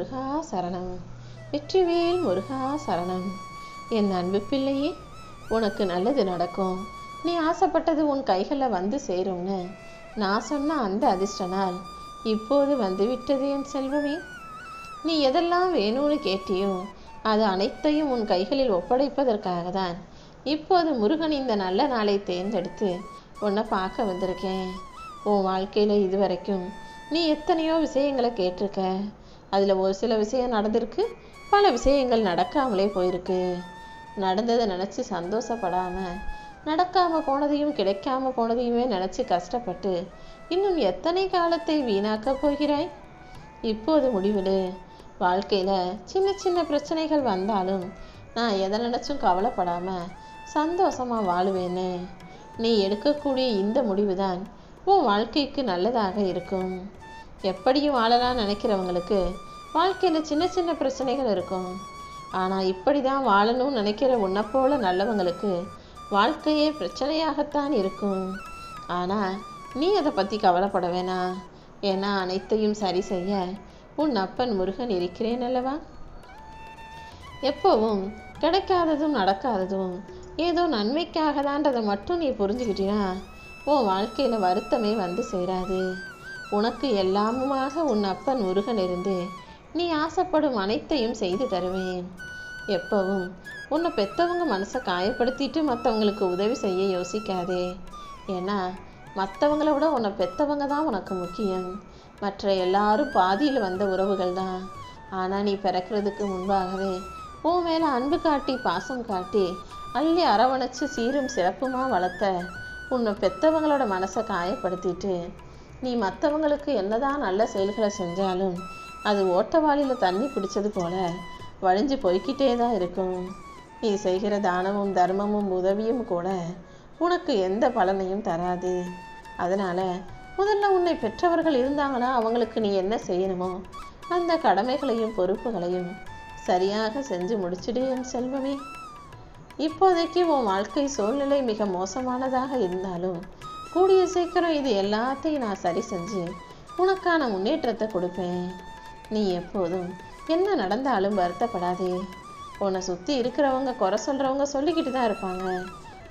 முருகா சரணம். வெற்றிவேல் முருகா சரணம். என் அன்பு பிள்ளையே உனக்கு நல்லது நடக்கும். நீ ஆசைப்பட்டது உன் கைகளில் வந்து சேரும்னு. நான் சொன்ன அந்த அதிர்ஷ்ட நாள் இப்போது வந்து விட்டது என் செல்வமே. நீ எதெல்லாம் வேணும்னு கேட்டியோ அது அனைத்தையும் உன் கைகளில் ஒப்படைப்பதற்காக தான் இப்போது முருகன் இந்த நல்ல நாளை தேர்ந்தெடுத்து உன்னை பார்க்க வந்திருக்கேன். உன் வாழ்க்கையில் இதுவரைக்கும் நீ எத்தனையோ விஷயங்களை கேட்டிருக்க. அதில் ஒரு சில விஷயம் நடந்திருக்கு. பல விஷயங்கள் நடக்காமலே போயிருக்கு. நடந்ததை நினச்சி சந்தோஷப்படாமல் நடக்காமல் போனதையும் கிடைக்காம போனதையுமே நினச்சி கஷ்டப்பட்டு இன்னும் எத்தனை காலத்தை வீணாக்க போகிறாய்? இப்போது முடிவிடு. வாழ்க்கையில் சின்ன சின்ன பிரச்சனைகள் வந்தாலும் நான் எதை நினச்சும் கவலைப்படாமல் சந்தோஷமாக வாழுவேன்னு நீ எடுக்கக்கூடிய இந்த முடிவு தான் உன் வாழ்க்கைக்கு நல்லதாக இருக்கும். எப்படியும் வாழலாம் நினைக்கிறவங்களுக்கு வாழ்க்கையில் சின்ன சின்ன பிரச்சனைகள் இருக்கும். ஆனால் இப்படி தான் வாழணும்னு நினைக்கிற உன்னை போல நல்லவங்களுக்கு வாழ்க்கையே பிரச்சனையாகத்தான் இருக்கும். ஆனால் நீ அதை பற்றி கவலைப்பட வேணாம். ஏன்னா அனைத்தையும் சரி செய்ய உன் அப்பன் முருகன் இருக்கிறேன் அல்லவா? எப்போவும் கிடைக்காததும் நடக்காததும் ஏதோ நன்மைக்காக தான்றதை மட்டும் நீ புரிஞ்சுக்கிட்டியா உன் வாழ்க்கையில் வருத்தமே வந்து சேராது. உனக்கு எல்லாமுமாக உன் அப்பன் முருகன் இருந்து நீ ஆசைப்படும் அனைத்தையும் செய்து தருவேன். எப்பவும் உன்னை பெத்தவங்க மனசை காயப்படுத்திட்டு மற்றவங்களுக்கு உதவி செய்ய யோசிக்காதே. ஏன்னா மற்றவங்கள விட உன்னை பெத்தவங்க தான் உனக்கு முக்கியம். மற்ற எல்லாரும் பாதியில் வந்த உறவுகள் தான். ஆனால் நீ பிறக்கிறதுக்கு முன்பாகவே உன் மேலே அன்பு காட்டி பாசம் காட்டி அள்ளி அரவணைச்சு சீரும் சிறப்புமாக வளர்த்த உன்னை பெத்தவங்களோட மனசை காயப்படுத்திட்டு நீ மற்றவங்களுக்கு என்னதான் நல்ல செயல்களை செஞ்சாலும் அது ஓட்டவாளியில் தண்ணி பிடிச்சது போல வழிஞ்சு போய்க்கிட்டே தான் இருக்கும். நீ செய்கிற தானமும் தர்மமும் உதவியும் கூட உனக்கு எந்த பலனையும் தராது. அதனால் முதல்ல உன்னை பெற்றவர்கள் இருந்தாங்கன்னா அவங்களுக்கு நீ என்ன செய்யணுமோ அந்த கடமைகளையும் பொறுப்புகளையும் சரியாக செஞ்சு முடிச்சிடு என் செல்வமே. இப்போதைக்கு உன் வாழ்க்கை சூழ்நிலை மிக மோசமானதாக இருந்தாலும் கூடிய சீக்கிரம் இது எல்லாத்தையும் நான் சரி செஞ்சு உனக்கான முன்னேற்றத்தை கொடுப்பேன். நீ எப்போதும் என்ன நடந்தாலும் வருத்தப்படாதே. உன்னை சுற்றி இருக்கிறவங்க குறை சொல்கிறவங்க சொல்லிக்கிட்டு தான் இருப்பாங்க.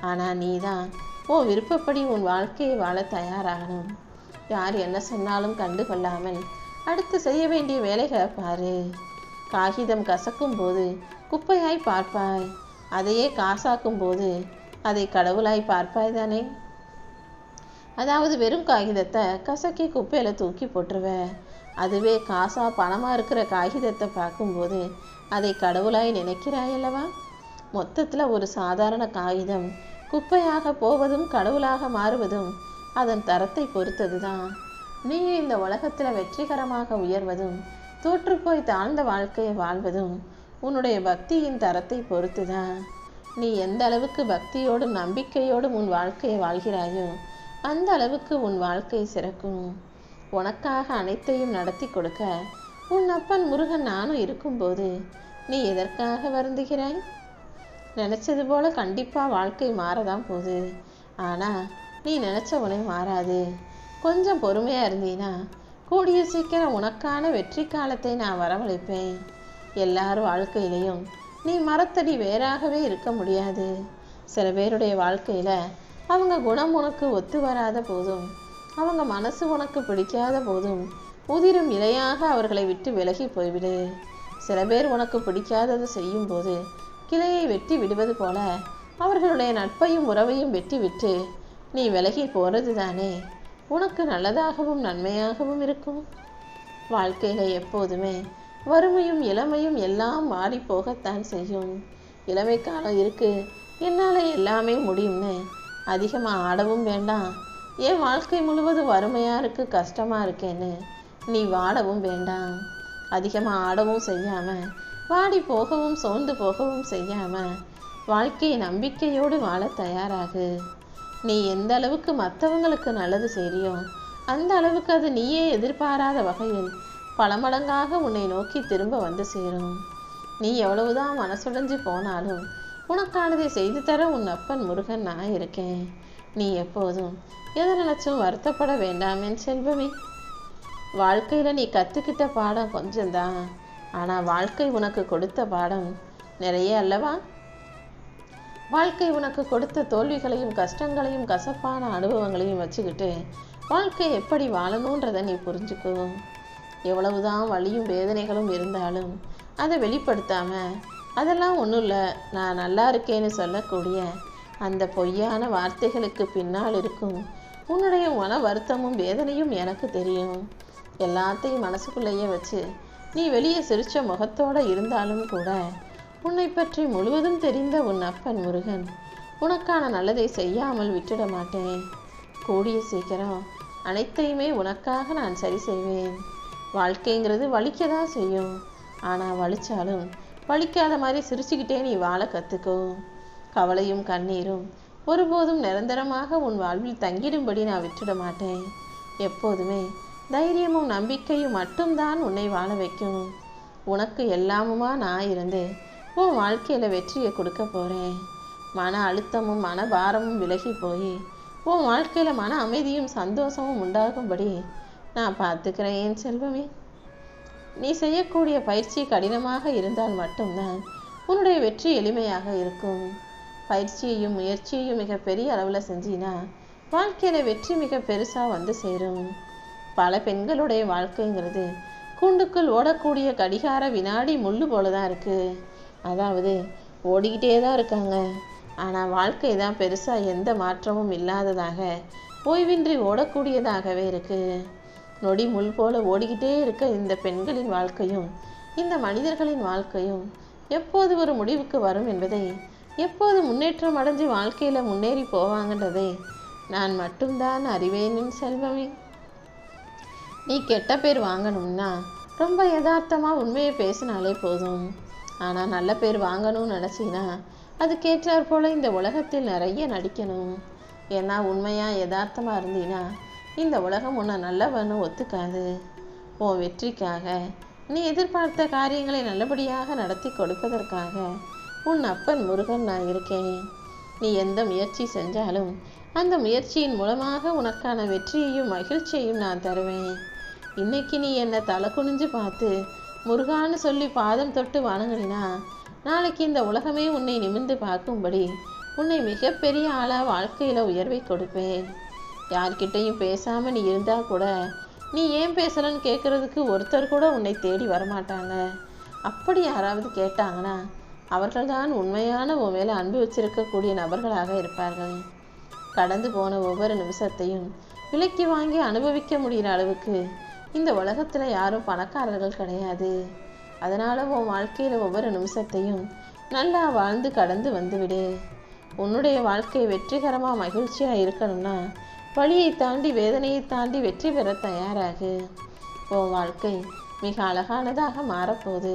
ஆனால் நீ தான் உன் விருப்பப்படி உன் வாழ்க்கையை வாழ தயாராகணும். யார் என்ன சொன்னாலும் கண்டு கொள்ளாமல் அடுத்து செய்ய வேண்டிய வேலைகளை பாரு. காகிதம் கசக்கும் போது குப்பையாய் பார்ப்பாய். அதையே காசாக்கும் போது அதை கடவுளாய் பார்ப்பாய் தானே. அதாவது வெறும் காகிதத்தை கசக்கி குப்பையில் தூக்கி போட்டுருவ. அதுவே காசாக பணமாக இருக்கிற காகிதத்தை பார்க்கும்போது அதை கடவுளாய் நினைக்கிறாய் அல்லவா? மொத்தத்தில் ஒரு சாதாரண காகிதம் குப்பையாக போவதும் கடவுளாக மாறுவதும் அதன் தரத்தை பொறுத்தது தான் நீ இந்த உலகத்தில் வெற்றிகரமாக உயர்வதும் தோற்றுப்போய் தாழ்ந்த வாழ்க்கையை வாழ்வதும் உன்னுடைய பக்தியின் தரத்தை பொறுத்து தான் நீ எந்த அளவுக்கு பக்தியோடும் நம்பிக்கையோடும் உன் வாழ்க்கையை வாழ்கிறாயோ அந்த அளவுக்கு உன் வாழ்க்கை சிறக்கும். உனக்காக அனைத்தையும் நடத்தி கொடுக்க உன் அப்பன் முருகன் நானும் இருக்கும்போது நீ எதற்காக வருந்துகிறாய்? நினச்சது போல கண்டிப்பாக வாழ்க்கை மாறதான் போகுது. ஆனால் நீ நினச்ச உடனே மாறாது. கொஞ்சம் பொறுமையாக இருந்தீனா கூடிய சீக்கிரம் உனக்கான வெற்றி காலத்தை நான் வரவழைப்பேன். எல்லார் வாழ்க்கையிலையும் நீ மரத்தடி வேறாகவே இருக்க முடியாது. சில பேருடைய வாழ்க்கையில் அவங்க குணம் உனக்கு ஒத்து வராத போதும். அவங்க மனசு உனக்கு பிடிக்காத போதும். உதிரும் இலையாக அவர்களை விட்டு விலகி போய்விடு. சில பேர் உனக்கு பிடிக்காதது செய்யும்போது கிளையை வெட்டி விடுவது போல அவர்களுடைய நட்பையும் உறவையும் வெட்டி விட்டு நீ விலகி போறது தானே? உனக்கு நல்லதாகவும் நன்மையாகவும் இருக்கும். வாழ்க்கையில் எப்போதுமே வறுமையும் இளமையும் எல்லாம் மாறி போகத்தான் செய்யும். இளமை காலம் இருக்கு. என்னால் எல்லாமே முடியும்னு அதிகமாக ஆடவும் வேண்டாம். என் வாழ்க்கை முழுவதும் வறுமையாக இருக்கு கஷ்டமாக இருக்கேன்னு நீ வாடவும் வேண்டாம். அதிகமாக ஆடவும் செய்யாமல் வாடி போகவும் சோர்ந்து போகவும் செய்யாமல் வாழ்க்கையை நம்பிக்கையோடு வாழ தயாராகு. நீ எந்த அளவுக்கு மற்றவங்களுக்கு நல்லது செய்றியோ அந்த அளவுக்கு அது நீயே எதிர்பாராத வகையில் பல மடங்காக உன்னை நோக்கி திரும்ப வந்து சேரும். நீ எவ்வளவுதான் மனசுடைஞ்சு போனாலும் உனக்கானதை செய்து தர உன் அப்பன் முருகன் நான் இருக்கேன். நீ எப்போதும் எதை நினைச்சும் வருத்தப்பட வேண்டாமேன் செல்வமே. வாழ்க்கையில் நீ கற்றுக்கிட்ட பாடம் கொஞ்சம்தான். ஆனால் வாழ்க்கை உனக்கு கொடுத்த பாடம் நிறைய அல்லவா? வாழ்க்கை உனக்கு கொடுத்த தோல்விகளையும் கஷ்டங்களையும் கசப்பான அனுபவங்களையும் வச்சுக்கிட்டு வாழ்க்கை எப்படி வாழணுன்றதை நீ புரிஞ்சுக்கோ. எவ்வளவுதான் வலியும் வேதனைகளும் இருந்தாலும் அதை வெளிப்படுத்தாம அதெல்லாம் ஒன்றும் இல்லை. நான் நல்லா இருக்கேன்னு சொல்லக்கூடிய அந்த பொய்யான வார்த்தைகளுக்கு பின்னால் இருக்கும். உன்னுடைய மன வருத்தமும் வேதனையும் எனக்கு தெரியும். எல்லாத்தையும் மனசுக்குள்ளேயே வச்சு நீ வெளியே சிரித்த முகத்தோடு இருந்தாலும் கூட உன்னை பற்றி முழுவதும் தெரிந்த உன் அப்பன் முருகன் உனக்கான நல்லதை செய்யாமல் விட்டுட மாட்டேன். கூடிய சீக்கிரம் அனைத்தையுமே உனக்காக நான் சரி செய்வேன். வாழ்க்கைங்கிறது வலிக்க தான் செய்யும். ஆனால் வலிச்சாலும் பழிக்காத மாதிரி சிரிச்சுக்கிட்டே நீ வாழ கற்றுக்கோ கவலையும் கண்ணீரும் ஒருபோதும் நிரந்தரமாக உன் வாழ்வில் தங்கிடும்படி நான் விட்டுட மாட்டேன். எப்போதுமே தைரியமும் நம்பிக்கையும் மட்டும்தான் உன்னை வாழ வைக்கும். உனக்கு எல்லாமுமா நான் இருந்து உன் வாழ்க்கையில் வெற்றியை கொடுக்க போகிறேன் மன அழுத்தமும் மன பாரமும் விலகி போய் உன் வாழ்க்கையில் மன அமைதியும் சந்தோஷமும் உண்டாகும்படி நான் பார்த்துக்கிறேன் என் செல்வமே. நீ செய்யக்கூடிய பயிற்சி கடினமாக இருந்தால் மட்டும்தான் உன்னுடைய வெற்றி எளிமையாக இருக்கும். பயிற்சியையும் முயற்சியையும் மிக பெரிய அளவில் செஞ்சினா வாழ்க்கையில் வெற்றி மிக பெருசாக வந்து சேரும். பல பெண்களுடைய வாழ்க்கைங்கிறது கூண்டுக்குள் ஓடக்கூடிய கடிகார வினாடி முள்ளு போல தான் இருக்குது அதாவது ஓடிக்கிட்டே தான் இருக்காங்க. ஆனால் வாழ்க்கை தான் பெருசாக எந்த மாற்றமும் இல்லாததாக ஓய்வின்றி ஓடக்கூடியதாகவே இருக்குது நொடி முள் போல ஓடிக்கிட்டே இருக்க இந்த பெண்களின் வாழ்க்கையும் இந்த மனிதர்களின் வாழ்க்கையும் எப்போது ஒரு முடிவுக்கு வரும் என்பதை எப்போது முன்னேற்றம் அடைஞ்சு வாழ்க்கையில் முன்னேறி போவாங்கன்றதை நான் மட்டும்தான் அறிவேனின் செல்வமே. நீ கெட்ட பேர் வாங்கணும்னா ரொம்ப யதார்த்தமாக உண்மையை பேசினாலே போதும். ஆனால் நல்ல பேர் வாங்கணும்னு நினச்சின்னா அதுக்கேற்றாற் போல இந்த உலகத்தில் நிறைய நடிக்கணும். ஏன்னா உண்மையாக யதார்த்தமாக இருந்தீன்னா இந்த உலகம் உன்னை நல்லவன்னு ஒத்துக்காது. உன் வெற்றிக்காக நீ எதிர்பார்த்த காரியங்களை நல்லபடியாக நடத்தி கொடுப்பதற்காக உன் அப்பன் முருகன் நான் இருக்கேன். நீ எந்த முயற்சி செஞ்சாலும் அந்த முயற்சியின் மூலமாக உனக்கான வெற்றியையும் மகிழ்ச்சியையும் நான் தருவேன். இன்னைக்கு நீ என்னை தலை குனிஞ்சு பார்த்து முருகான்னு சொல்லி பாதம் தொட்டு வணங்கினா நாளைக்கு இந்த உலகமே உன்னை நிமிர்ந்து பார்க்கும்படி உன்னை மிகப்பெரிய ஆளாக வாழ்க்கையில் உயர்வை கொடுப்பேன். யார்கிட்டையும் பேசாமல் நீ இருந்தால் கூட நீ ஏன் பேசலன்னு கேட்குறதுக்கு ஒருத்தர் கூட உன்னை தேடி வரமாட்டாங்க. அப்படி யாராவது கேட்டாங்கன்னா அவர்கள்தான் உண்மையான உன் மேலே அன்பு வச்சிருக்கக்கூடிய நபர்களாக இருப்பார்கள். கடந்து போன ஒவ்வொரு நிமிஷத்தையும் விலைக்கு வாங்கி அனுபவிக்க முடிகிற அளவுக்கு இந்த உலகத்தில் யாரும் பணக்காரர்கள் கிடையாது. அதனால் உன் வாழ்க்கையில் ஒவ்வொரு நிமிஷத்தையும் நல்லா வாழ்ந்து கடந்து வந்துவிடு உன்னுடைய வாழ்க்கை வெற்றிகரமாக மகிழ்ச்சியாக இருக்கணும்னா வழியை தாண்டி வேதனையை தாண்டி வெற்றி பெற தயாராகு. உன் வாழ்க்கை மிக அழகானதாக மாறப்போகுது.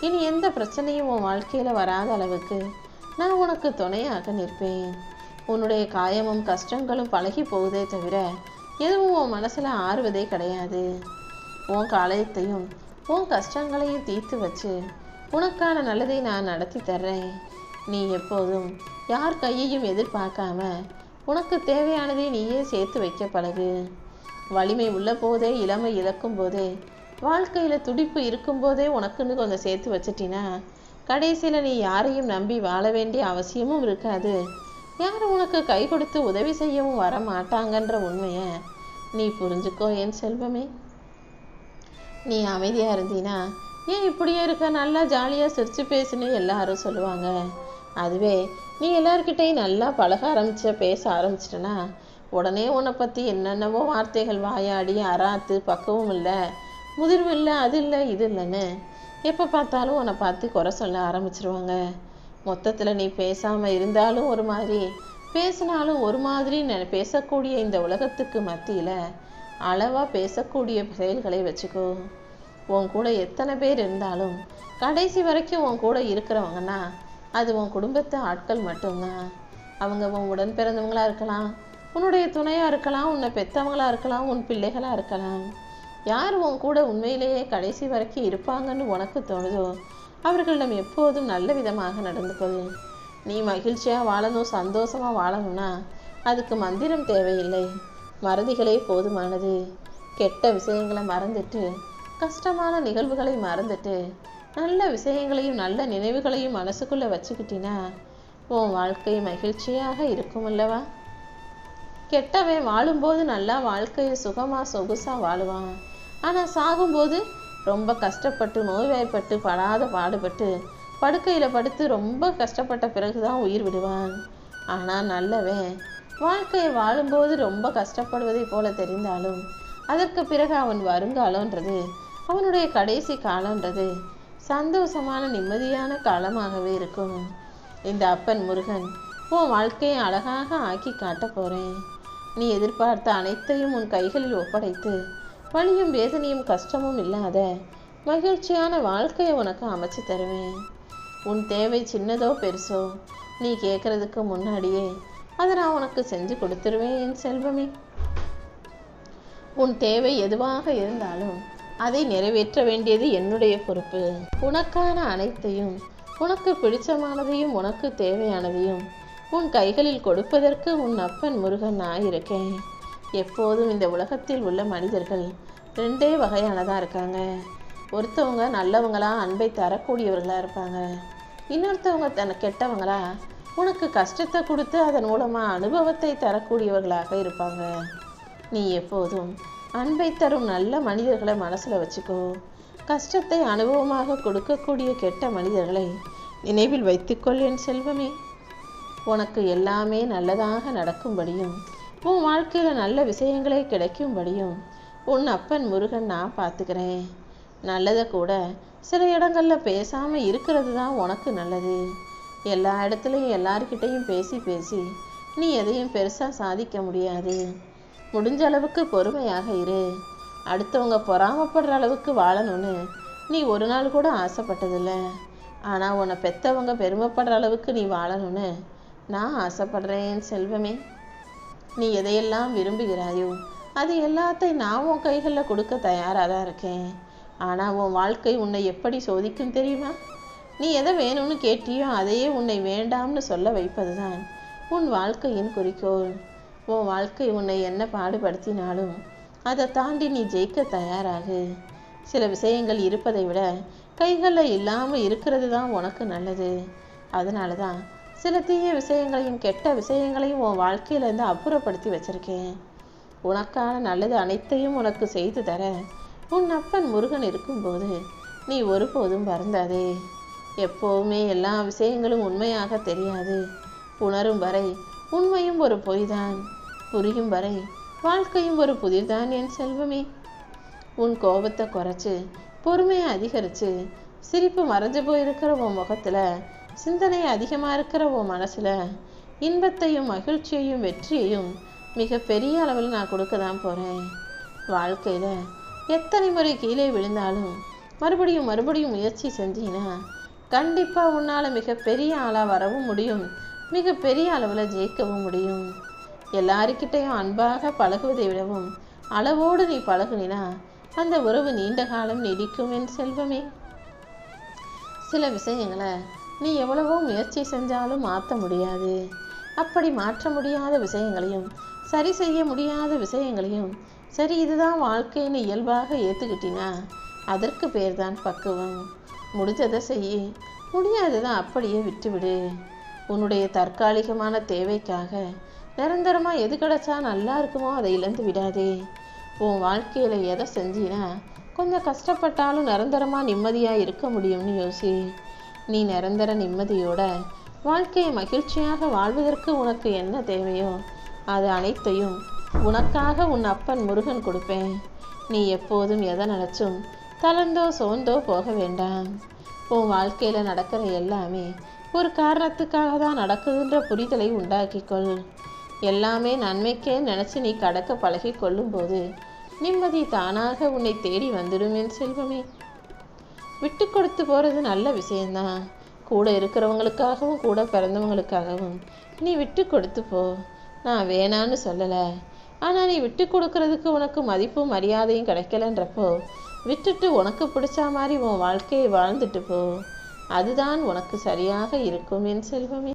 இனி எந்த பிரச்சனையும் உன் வாழ்க்கையில் வராத அளவுக்கு நான் உனக்கு துணையாக நிற்பேன். உன்னுடைய காயமும் கஷ்டங்களும் பழகி போகுதே தவிர எதுவும் உன் மனசில் ஆறுவதே கிடையாது. உன் காலயத்தையும் உன் கஷ்டங்களையும் தீர்த்து வச்சு உனக்கான நல்லதை நான் நடத்தி தர்றேன். நீ எப்போதும் யார் கையையும் எதிர்பார்க்காம உனக்கு தேவையானதை நீயே சேர்த்து வைக்க பழகு. வலிமை உள்ள போதே இளமை இழக்கும் போதே வாழ்க்கையில் துடிப்பு இருக்கும்போதே உனக்குன்னு கொஞ்சம் சேர்த்து வச்சிட்டினா கடைசியில் நீ யாரையும் நம்பி வாழ வேண்டிய அவசியமும் இருக்காது. யாரும் உனக்கு கை கொடுத்து உதவி செய்யவும் வர மாட்டாங்கன்ற உண்மையை நீ புரிஞ்சுக்கோ என் செல்வமே. நீ அமைதியாக இருந்தீனா ஏன் இப்படியே இருக்க? நல்லா ஜாலியாக சிரித்து பேசுன்னு எல்லாரும் சொல்லுவாங்க. அதுவே நீ எல்லார்கிட்டையும் நல்லா பழக ஆரம்பிச்ச பேச ஆரம்பிச்சிட்டனா உடனே உன்னை பற்றி என்னென்னவோ வார்த்தைகள் வாயாடி அராத்து பக்குவம் இல்லை முதிர்வு இல்லை அது இல்லை இது இல்லைன்னு எப்போ பார்த்தாலும் உன்னை பார்த்து குறை சொல்ல ஆரம்பிச்சிருவாங்க. மொத்தத்தில் நீ பேசாமல் இருந்தாலும் ஒரு மாதிரி பேசினாலும் ஒரு மாதிரி நெ- பேசக்கூடிய இந்த உலகத்துக்கு மத்தியில் அளவாக பேசக்கூடிய செயல்களை வச்சுக்கோ. உன் கூட எத்தனை பேர் இருந்தாலும் கடைசி வரைக்கும் உன் கூட இருக்கிறவங்கன்னா அது உன் குடும்பத்து ஆட்கள் மட்டும்தான். அவங்க உன் உடன் பிறந்தவங்களா இருக்கலாம் உன்னுடைய துணையாக இருக்கலாம் உன்னை பெத்தவங்களா இருக்கலாம் உன் பிள்ளைகளாக இருக்கலாம். யார் உன் கூட உண்மையிலேயே கடைசி வரைக்கும் இருப்பாங்கன்னு உனக்கு தோணுதோ அவர்களிடம் எப்போதும் நல்ல விதமாக நடந்து கொள். நீ மகிழ்ச்சியாக வாழணும் சந்தோஷமாக வாழணும்னா அதுக்கு மந்திரம் தேவையில்லை. மறதிகளே போதுமானது. கெட்ட விஷயங்களை மறந்துட்டு கஷ்டமான நிகழ்வுகளை மறந்துட்டு நல்ல விஷயங்களையும் நல்ல நினைவுகளையும் மனசுக்குள்ள வச்சுக்கிட்டினா உன் வாழ்க்கை மகிழ்ச்சியாக இருக்கும் அல்லவா? கெட்டவன் வாழும்போது நல்லா வாழ்க்கையை சுகமாக சொகுசாக வாழுவான். ஆனால் சாகும்போது ரொம்ப கஷ்டப்பட்டு நோய்வாய்ப்பட்டு படாத பாடுபட்டு படுக்கையில் படுத்து ரொம்ப கஷ்டப்பட்ட பிறகுதான் உயிர் விடுவான். ஆனால் நல்லவன் வாழ்க்கையை வாழும்போது ரொம்ப கஷ்டப்படுவதை போல தெரிந்தாலும் அதற்கு பிறகு அவன் வருங்காலன்றது அவனுடைய கடைசி காலன்றது சந்தோஷமான நிம்மதியான காலமாகவே இருக்கும். இந்த அப்பன் முருகன் உன் வாழ்க்கையை அழகாக ஆக்கி காட்டப் போறேன். நீ எதிர்பார்த்த அனைத்தையும் உன் கைகளில் ஒப்படைத்து வலியும் வேதனையும் கஷ்டமும் இல்லாத மகிழ்ச்சியான வாழ்க்கையை உனக்கு அமைச்சு தருவேன். உன் தேவை சின்னதோ பெருசோ நீ கேட்கறதுக்கு முன்னாடியே அதை நான் உனக்கு செஞ்சு கொடுத்துருவேன் என் செல்வமே. உன் தேவை எதுவாக இருந்தாலும் அதை நிறைவேற்ற வேண்டியது என்னுடைய பொறுப்பு. உனக்கான அனைத்தையும் உனக்கு பிடிச்சமானதையும் உனக்கு தேவையானதையும் உன் கைகளில் கொடுப்பதற்கு உன் அப்பன் முருகன் நான் இருக்கேன். எப்போதும் இந்த உலகத்தில் உள்ள மனிதர்கள் ரெண்டே வகையானதாக இருக்காங்க. ஒருத்தவங்க நல்லவங்களா அன்பை தரக்கூடியவர்களாக இருப்பாங்க. இன்னொருத்தவங்க தன கெட்டவங்களா உனக்கு கஷ்டத்தை கொடுத்து அதன் மூலமாக அனுபவத்தை தரக்கூடியவர்களாக இருப்பாங்க. நீ எப்போதும் அன்பை தரும் நல்ல மனிதர்களை மனசில் வச்சுக்கோ. கஷ்டத்தை அனுபவமாக கொடுக்கக்கூடிய கெட்ட மனிதர்களை நினைவில் வைத்துக்கொள் என் செல்வமே. உனக்கு எல்லாமே நல்லதாக நடக்கும்படியும் உன் வாழ்க்கையில் நல்ல விஷயங்களே கிடைக்கும்படியும் உன் அப்பன் முருகன் நான் பார்த்துக்கிறேன். நல்லதை கூட சில இடங்களில் பேசாமல் இருக்கிறது தான் உனக்கு நல்லது. எல்லா இடத்துலையும் எல்லார்கிட்டையும் பேசி பேசி நீ எதையும் பெருசாக சாதிக்க முடியாது. முடிஞ்ச அளவுக்கு பொறுமையாக இரு. அடுத்தவங்க பொறாமப்படுற அளவுக்கு வாழணும்னு நீ ஒரு நாள் கூட ஆசைப்பட்டதில்ல. ஆனால் உன்னை பெத்தவங்க பெருமைப்படுற அளவுக்கு நீ வாழணும்னு நான் ஆசைப்படுறேன் செல்வமே. நீ எதையெல்லாம் விரும்புகிறாயோ அது எல்லாத்தையும் நான் உன் கைகளில் கொடுக்க தயாராக தான் இருக்கேன். ஆனால் உன் வாழ்க்கை உன்னை எப்படி சோதிக்கும் தெரியுமா? நீ எதை வேணும்னு கேட்டியோ அதையே உன்னை வேண்டாம்னு சொல்ல வைப்பது தான் உன் வாழ்க்கையின் குறிக்கோள். உன் வாழ்க்கை உன்னை என்ன பாடுபடுத்தினாலும் அதை தாண்டி நீ ஜெயிக்க தயாராகு. சில விஷயங்கள் இருப்பதை விட கைகளில் இல்லாமல் இருக்கிறது தான் உனக்கு நல்லது. அதனால தான் சில தீய விஷயங்களையும் கெட்ட விஷயங்களையும் உன் வாழ்க்கையிலேருந்து அப்புறப்படுத்தி வச்சிருக்கேன். உனக்கான நல்லது அனைத்தையும் உனக்கு செய்து தர உன் அப்பன் முருகன் இருக்கும்போது நீ ஒருபோதும் வருந்தாதே. எப்போவுமே எல்லா விஷயங்களும் உண்மையாக தெரியாது. உணரும் வரை உண்மையும் ஒரு பொய்தான். புரியும் வரை வாழ்க்கையும் ஒரு புதிர்தான் என் செல்வமே. உன் கோபத்தை குறைச்சு பொறுமையை அதிகரிச்சு சிரிப்பு மறைஞ்சு போயிருக்கிற உன் முகத்துல சிந்தனை அதிகமா இருக்கிற உன் மனசுல இன்பத்தையும் மகிழ்ச்சியையும் வெற்றியையும் மிக பெரிய அளவில் நான் கொடுக்க தான் போறேன். வாழ்க்கையில எத்தனை முறை கீழே விழுந்தாலும் மறுபடியும் மறுபடியும் முயற்சி செஞ்சீங்கன்னா கண்டிப்பா உன்னால மிகப்பெரிய ஆளாக ஆளா வரவும் முடியும். மிக பெரிய அளவில் ஜெயிக்கவும் முடியும். எல்லாருக்கிட்டையும் அன்பாக பழகுவதை விடவும் அளவோடு நீ பழகுனினா அந்த உறவு நீண்ட காலம் நீடிக்கும் என் செல்வமே. சில விஷயங்களை நீ எவ்வளவோ முயற்சி செஞ்சாலும் மாற்ற முடியாது. அப்படி மாற்ற முடியாத விஷயங்களையும் சரி செய்ய முடியாத விஷயங்களையும் சரி இதுதான் வாழ்க்கைன்னு இயல்பாக ஏற்றுக்கிட்டினா அதற்கு பேர் தான் பக்குவம். முடிஞ்சதை செய்யி முடியாததை அப்படியே விட்டுவிடு. உன்னுடைய தற்காலிகமான தேவைக்காக நிரந்தரமாக எது கிடைச்சா நல்லா இருக்குமோ அதை இழந்து விடாதே. உன் வாழ்க்கையில் எதை செஞ்சினா கொஞ்சம் கஷ்டப்பட்டாலும் நிரந்தரமாக நிம்மதியாக இருக்க முடியும்னு யோசி. நீ நிரந்தர நிம்மதியோட வாழ்க்கையை மகிழ்ச்சியாக வாழ்வதற்கு உனக்கு என்ன தேவையோ அது அனைத்தையும் உனக்காக உன் அப்பன் முருகன் கொடுப்பேன். நீ எப்போதும் எதை நினச்சும் தளர்ந்தோ சோர்ந்தோ போக வேண்டாம். உன் வாழ்க்கையில் நடக்கிற எல்லாமே ஒரு காரணத்துக்காக தான் நடக்குதுன்ற புரிதலை உண்டாக்கிக்கொள். எல்லாமே நன்மைக்கே நினச்சி நீ கடக்க பழகி கொள்ளும்போது நிம்மதி தானாக உன்னை தேடி வந்துடும் என் செல்வமே. விட்டு கொடுத்து போகிறது நல்ல விஷயந்தான் கூட இருக்கிறவங்களுக்காகவும் கூட பிறந்தவங்களுக்காகவும் நீ விட்டு கொடுத்து போ. நான் வேணான்னு சொல்லலை. ஆனால் நீ விட்டு கொடுக்கறதுக்கு உனக்கு மதிப்பும் மரியாதையும் கிடைக்கலன்றப்போ விட்டுட்டு உனக்கு பிடிச்ச மாதிரி உன் வாழ்க்கையை வாழ்ந்துட்டு போ. அதுதான் உனக்கு சரியாக இருக்கும் என் செல்வமே.